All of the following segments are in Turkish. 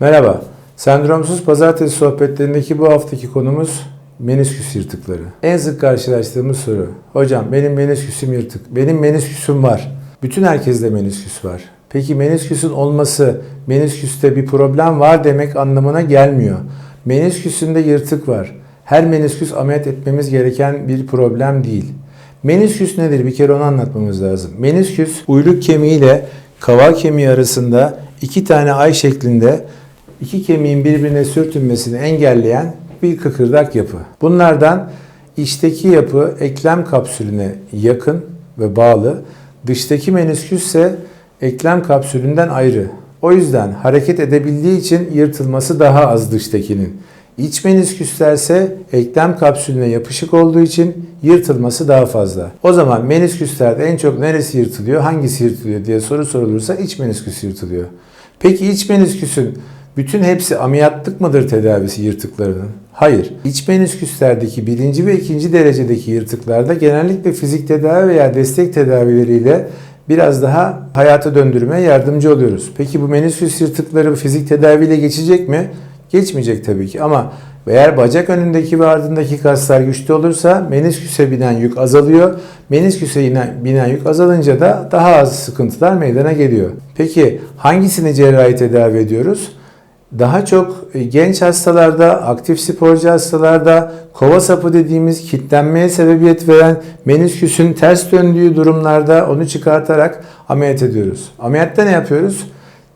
Merhaba. Sendromsuz pazartesi sohbetlerindeki bu haftaki konumuz menisküs yırtıkları. En sık karşılaştığımız soru. Hocam benim menisküsüm yırtık. Benim menisküsüm var. Bütün herkeste menisküs var. Peki menisküsün olması menisküste bir problem var demek anlamına gelmiyor. Menisküsünde yırtık var. Her menisküs ameliyat etmemiz gereken bir problem değil. Menisküs nedir? Bir kere onu anlatmamız lazım. Menisküs uyluk kemiği ile kaval kemiği arasında iki tane ay şeklinde iki kemiğin birbirine sürtünmesini engelleyen bir kıkırdak yapı. Bunlardan içteki yapı eklem kapsülüne yakın ve bağlı. Dıştaki menisküs ise eklem kapsülünden ayrı. O yüzden hareket edebildiği için yırtılması daha az dıştakinin. İç menisküslerse eklem kapsülüne yapışık olduğu için yırtılması daha fazla. O zaman menisküslerde en çok neresi yırtılıyor, hangisi yırtılıyor diye soru sorulursa iç menisküs yırtılıyor. Peki iç menisküsün bütün hepsi ameliyatlık mıdır tedavisi yırtıklarının? Hayır. İç menisküslerdeki birinci ve ikinci derecedeki yırtıklarda genellikle fizik tedavi veya destek tedavileriyle biraz daha hayata döndürmeye yardımcı oluyoruz. Peki bu menisküs yırtıkları fizik tedaviyle geçecek mi? Geçmeyecek tabii ki ama eğer bacak önündeki ve ardındaki kaslar güçlü olursa menisküse binen yük azalıyor. Menisküse inen- binen yük azalınca da daha az sıkıntılar meydana geliyor. Peki hangisini cerrahi tedavi ediyoruz? Daha çok e, genç hastalarda, aktif sporcu hastalarda kova sapı dediğimiz kitlenmeye sebebiyet veren menisküsün ters döndüğü durumlarda onu çıkartarak ameliyat ediyoruz. Ameliyatta ne yapıyoruz?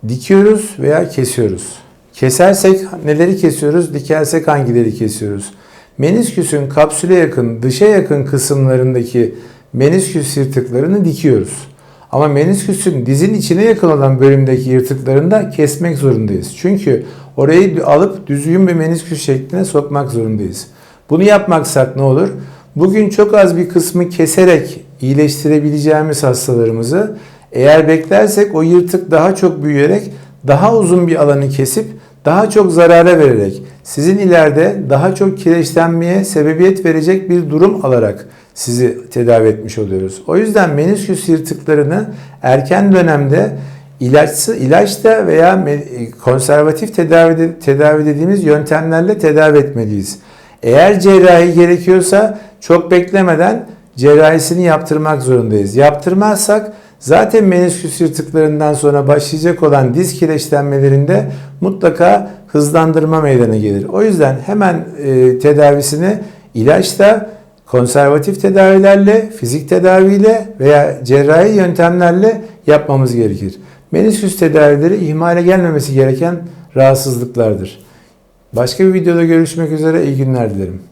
Dikiyoruz veya kesiyoruz. Kesersek neleri kesiyoruz, dikersek hangileri kesiyoruz? Menisküsün kapsüle yakın, dışa yakın kısımlarındaki menisküs yırtıklarını dikiyoruz. Ama menisküsün dizin içine yakın olan bölümdeki yırtıklarını da kesmek zorundayız. Çünkü orayı alıp düzgün bir menisküs şekline sokmak zorundayız. Bunu yapmaksak ne olur? Bugün çok az bir kısmı keserek iyileştirebileceğimiz hastalarımızı eğer beklersek o yırtık daha çok büyüyerek daha uzun bir alanı kesip daha çok zarara vererek sizin ileride daha çok kireçlenmeye sebebiyet verecek bir durum alarak sizi tedavi etmiş oluyoruz. O yüzden menisküs yırtıklarını erken dönemde ilaçsı, ilaçta veya me- konservatif tedavi, tedavi dediğimiz yöntemlerle tedavi etmeliyiz. Eğer cerrahi gerekiyorsa çok beklemeden cerrahisini yaptırmak zorundayız. Yaptırmazsak zaten menisküs yırtıklarından sonra başlayacak olan diz kireçlenmelerinde mutlaka hızlandırma meydana gelir. O yüzden hemen e, tedavisini ilaçla, konservatif tedavilerle, fizik tedaviyle veya cerrahi yöntemlerle yapmamız gerekir. Menisküs tedavileri ihmale gelmemesi gereken rahatsızlıklardır. Başka bir videoda görüşmek üzere iyi günler dilerim.